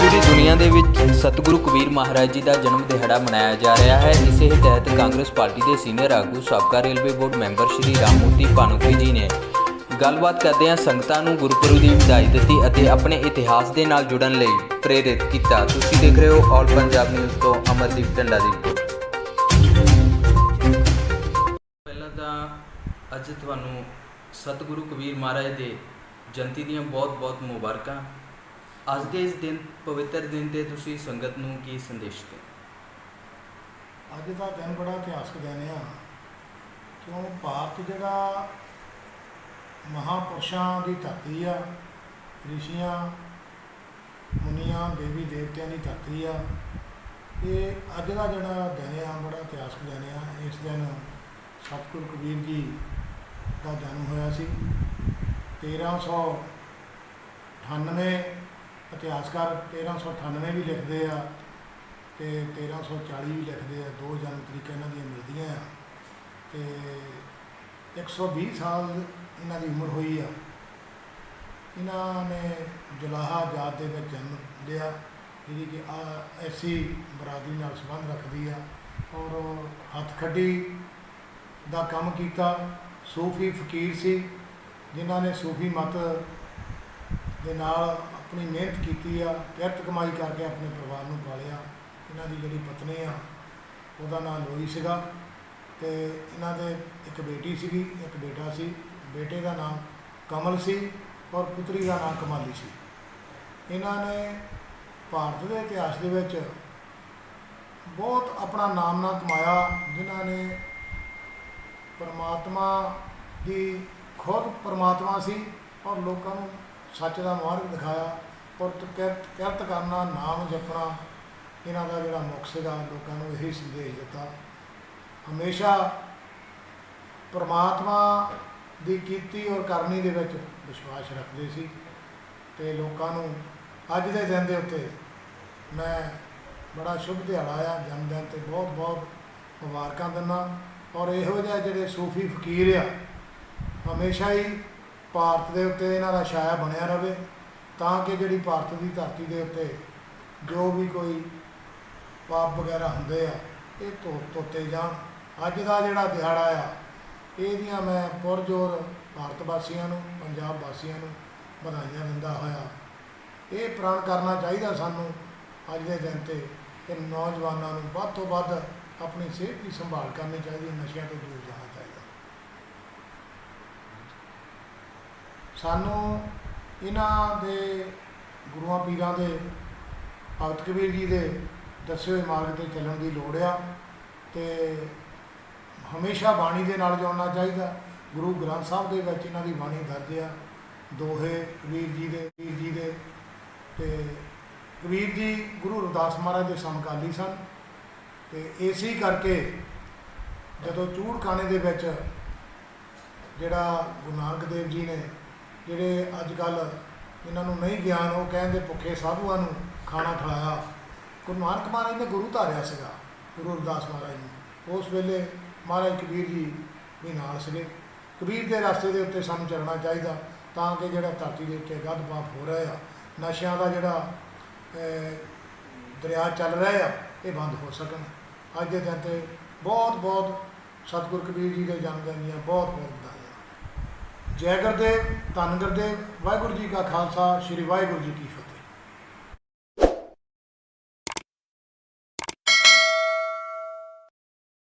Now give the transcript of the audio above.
ਪੂਰੀ ਦੁਨੀਆ ਦੇ ਵਿੱਚ ਸਤਿਗੁਰੂ ਕਬੀਰ ਮਹਾਰਾਜ ਜੀ ਦਾ ਜਨਮ ਦਿਹਾੜਾ ਮਨਾਇਆ ਜਾ ਰਿਹਾ ਹੈ। ਇਸੇ ਹੀ ਤਹਿਤ ਕਾਂਗਰਸ ਪਾਰਟੀ ਦੇ ਸੀਨੀਅਰ ਆਗੂ, ਸਾਬਕਾ railway board member Shri Rammurti Bhanuki ji ਨੇ ਗੱਲਬਾਤ ਕਰਦਿਆਂ ਸੰਗਤਾਂ ਨੂੰ ਗੁਰਪੁਰਬ ਦੀ ਵਧਾਈ ਦਿੱਤੀ ਅਤੇ ਆਪਣੇ ਇਤਿਹਾਸ ਦੇ ਨਾਲ ਜੁੜਨ ਲਈ ਪ੍ਰੇਰਿਤ ਕੀਤਾ। ਤੁਸੀਂ ਦੇਖ ਰਹੇ ਹੋ ਆਲ ਪੰਜਾਬ ਨਿਊਜ਼ ਤੋਂ ਅਮਰਦੀਪ ਢੰਡਾ ਦੀ ਪਹਿਲਾਂ ਤਾਂ ਅੱਜ ਤੁਹਾਨੂੰ ਸਤਿਗੁਰੂ ਕਬੀਰ ਮਹਾਰਾਜ ਦੇ ਜਯੰਤੀ ਦੀਆਂ ਬਹੁਤ-ਬਹੁਤ ਮੁਬਾਰਕਾਂ। ਅੱਜ ਦੇ ਇਸ ਦਿਨ, ਪਵਿੱਤਰ ਦਿਨ ਤੇ ਤੁਸੀਂ ਸੰਗਤ ਨੂੰ ਕੀ ਸੰਦੇਸ਼ ਦੇ ਅੱਜ ਦਾ ਦਿਨ ਬੜਾ ਇਤਿਹਾਸਕ ਦਿਨ ਆ। ਕਿਉਂ? ਭਾਰਤ ਜਿਹੜਾ ਮਹਾਪੁਰਸ਼ਾਂ ਦੀ ਧਰਤੀ ਆ, ਰਿਸ਼ੀਆਂ, ਮੁਨੀਆਂ, ਦੇਵੀ ਦੇਵਤਿਆਂ ਦੀ ਧਰਤੀ ਆ, ਇਹ ਅੱਜ ਦਾ ਜਿਹੜਾ ਦਿਨ ਆ, ਬੜਾ ਇਤਿਹਾਸਕ ਦਿਨ ਆ। ਇਸ ਦਿਨ ਸਤਿਗੁਰੂ ਕਬੀਰ ਜੀ ਦਾ ਜਨਮ ਹੋਇਆ ਸੀ। 1398 ਇਤਿਹਾਸਕਾਰ 1398 ਵੀ ਲਿਖਦੇ ਆ ਤੇ 1340 ਵੀ ਲਿਖਦੇ ਆ, ਦੋ ਜਨਮ ਤਰੀਕਾਂ ਇਹਨਾਂ ਦੀਆਂ ਮਿਲਦੀਆਂ ਆ। ਤੇ 120 ਸਾਲ ਇਹਨਾਂ ਦੀ ਉਮਰ ਹੋਈ ਆ। ਇਹਨਾਂ ਨੇ ਜਲਾਹਾ ਜਾਤ ਦੇ ਵਿੱਚ ਜਨਮ ਲਿਆ, ਜਿਹੜੀ ਕਿ ਆ ਐਸੀ ਬਰਾਦਰੀ ਨਾਲ ਸੰਬੰਧ ਰੱਖਦੀ ਆ ਔਰ ਹੱਥ ਖੱਡੀ ਦਾ ਕੰਮ ਕੀਤਾ। ਸੂਫੀ ਫਕੀਰ ਸੀ, ਜਿਨ੍ਹਾਂ ਨੇ ਸੂਫੀ ਮਤ ਦੇ ਨਾਲ ਆਪਣੀ ਮਿਹਨਤ ਕੀਤੀ ਆ, ਕਿਰਤ ਕਮਾਈ ਕਰਕੇ ਆਪਣੇ ਪਰਿਵਾਰ ਨੂੰ ਪਾਲਿਆ। ਇਹਨਾਂ ਦੀ ਜਿਹੜੀ ਪਤਨੀ ਆ, ਉਹਦਾ ਨਾਮ ਲੋਈ ਸੀਗਾ ਤੇ ਇਹਨਾਂ ਦੇ ਇੱਕ ਬੇਟੀ ਸੀਗੀ, ਇੱਕ ਬੇਟਾ ਸੀ। ਬੇਟੇ ਦਾ ਨਾਮ ਕਮਲ ਸੀ ਔਰ ਪੁੱਤਰੀ ਦਾ ਨਾਮ ਕਮਾਲੀ ਸੀ। ਇਹਨਾਂ ਨੇ ਭਾਰਤ ਦੇ ਇਤਿਹਾਸ ਦੇ ਵਿੱਚ ਬਹੁਤ ਆਪਣਾ ਨਾਮ ਨਾ ਕਮਾਇਆ, ਜਿਨ੍ਹਾਂ ਨੇ ਪਰਮਾਤਮਾ ਦੀ ਖੁਦ ਪਰਮਾਤਮਾ ਸੀ ਔਰ ਲੋਕਾਂ ਨੂੰ ਸੱਚ ਦਾ ਮਾਰਗ ਦਿਖਾਇਆ ਔਰ ਕਿਰਤ ਕਿਰਤ ਕਰਨਾ, ਨਾਮ ਜਪਣਾ, ਇਹਨਾਂ ਦਾ ਜਿਹੜਾ ਮੁੱਖ ਸੀਗਾ, ਲੋਕਾਂ ਨੂੰ ਇਹੀ ਸੰਦੇਸ਼ ਦਿੱਤਾ। ਹਮੇਸ਼ਾ ਪਰਮਾਤਮਾ ਦੀ ਕੀਤੀ ਔਰ ਕਰਨੀ ਦੇ ਵਿੱਚ ਵਿਸ਼ਵਾਸ ਰੱਖਦੇ ਸੀ ਤੇ ਲੋਕਾਂ ਨੂੰ ਅੱਜ ਦੇ ਦਿਨ ਦੇ ਉੱਤੇ ਮੈਂ ਬੜਾ ਸ਼ੁਭ ਦਿਹਾੜਾ ਆ ਜਨਮ ਦਿਨ ਤੇ ਬਹੁਤ ਬਹੁਤ ਮੁਬਾਰਕਾਂ ਦਿੰਦਾ। ਔਰ ਇਹੋ ਜਿਹੇ ਜਿਹੜੇ ਸੂਫੀ ਫਕੀਰ ਆ, ਹਮੇਸ਼ਾ ਹੀ ਭਾਰਤ ਦੇ ਉੱਤੇ ਇਹਨਾਂ ਦਾ ਛਾਇਆ ਬਣਿਆ ਰਹੇ ਤਾਂ ਕਿ ਜਿਹੜੀ ਭਾਰਤ ਦੀ ਧਰਤੀ ਦੇ ਉੱਤੇ ਜੋ ਵੀ ਕੋਈ ਪਾਪ ਵਗੈਰਾ ਹੁੰਦੇ ਆ, ਇਹ ਧੋ, ਧੋਤੇ ਜਾਣ। ਅੱਜ ਦਾ ਜਿਹੜਾ ਦਿਹਾੜਾ ਆ, ਇਹਦੀਆਂ ਮੈਂ ਪੁਰਜੋਰ ਭਾਰਤ ਵਾਸੀਆਂ ਨੂੰ, ਪੰਜਾਬ ਵਾਸੀਆਂ ਨੂੰ ਵਧਾਈਆਂ ਦਿੰਦਾ ਹੋਇਆ। ਇਹ ਪ੍ਰਣ ਕਰਨਾ ਚਾਹੀਦਾ ਸਾਨੂੰ ਅੱਜ ਦੇ ਦਿਨ ਤੇ ਕਿ ਨੌਜਵਾਨਾਂ ਨੂੰ ਵੱਧ ਤੋਂ ਵੱਧ ਆਪਣੀ ਸਿਹਤ ਦੀ ਸੰਭਾਲ ਕਰਨੀ ਚਾਹੀਦੀ, ਨਸ਼ਿਆਂ ਤੋਂ ਦੂਰ ਜਾਣਾ ਚਾਹੀਦਾ। ਸਾਨੂੰ ਇਹਨਾਂ ਦੇ ਗੁਰੂਆਂ ਪੀਰਾਂ ਦੇ, ਭਗਤ ਕਬੀਰ ਜੀ ਦੇ ਦੱਸੇ ਹੋਏ ਮਾਰਗ ਤੇ ਚੱਲਣ ਦੀ ਲੋੜ ਆ ਤੇ ਹਮੇਸ਼ਾ ਬਾਣੀ ਦੇ ਨਾਲ ਜੋੜਨਾ ਚਾਹੀਦਾ। ਗੁਰੂ ਗ੍ਰੰਥ ਸਾਹਿਬ ਦੇ ਵਿੱਚ ਇਹਨਾਂ ਦੀ ਬਾਣੀ ਦਰਜ ਆ। ਦੋਹੇ ਕਬੀਰ ਜੀ ਦੇ, ਕਬੀਰ ਜੀ ਦੇ ਤੇ ਕਬੀਰ ਜੀ ਗੁਰੂ ਰਵਿਦਾਸ ਮਹਾਰਾਜ ਦੇ ਸਮਕਾਲੀ ਸਨ ਤੇ ਇਸੇ ਕਰਕੇ ਜਦੋਂ ਚੂੜਖਾਨੇ ਦੇ ਵਿੱਚ ਜਿਹੜਾ ਗੁਰੂ ਨਾਨਕ ਦੇਵ ਜੀ ਨੇ ਜਿਹੜੇ ਅੱਜ ਕੱਲ ਇਹਨਾਂ ਨੂੰ ਨਹੀਂ ਗਿਆਨ, ਉਹ ਕਹਿੰਦੇ ਭੁੱਖੇ ਸਾਧੂਆਂ ਨੂੰ ਖਾਣਾ ਖਿਲਾਇਆ। ਗੁਰੂ ਨਾਨਕ ਮਹਾਰਾਜ ਨੇ ਗੁਰੂ ਧਾਰਿਆ ਸੀਗਾ, ਗੁਰੂ ਰਵਿਦਾਸ ਮਹਾਰਾਜ ਨੂੰ। ਉਸ ਵੇਲੇ ਮਹਾਰਾਜ ਕਬੀਰ ਜੀ ਵੀ ਨਾਲ ਸੀਗੇ। ਕਬੀਰ ਦੇ ਰਸਤੇ ਦੇ ਉੱਤੇ ਸਾਨੂੰ ਚੱਲਣਾ ਚਾਹੀਦਾ, ਤਾਂ ਕਿ ਜਿਹੜਾ ਧਰਤੀ ਦੇ ਉੱਤੇ ਗੱਦ ਪਾਪ ਹੋ ਰਿਹਾ ਆ, ਨਸ਼ਿਆਂ ਦਾ ਜਿਹੜਾ ਦਰਿਆ ਚੱਲ ਰਿਹਾ ਆ, ਇਹ ਬੰਦ ਹੋ ਸਕਣ। ਅੱਜ ਦੇ ਦਿਨ ਤੇ ਬਹੁਤ ਬਹੁਤ ਸਤਿਗੁਰ ਕਬੀਰ ਜੀ ਦੇ ਜਨਮ ਦਿਨ ਦੀਆਂ ਬਹੁਤ ਬਹੁਤ ਵਧਾਈਆਂ ਜੈ ਗੁਰਦੇਵ ਧੰਨ ਗੁਰਦੇਵ ਵਾਹਿਗੁਰੂ ਜੀ ਕਾ ਖਾਲਸਾ ਸ੍ਰੀ ਵਾਹਿਗੁਰੂ ਜੀ ਕੀ ਫਤਿਹ।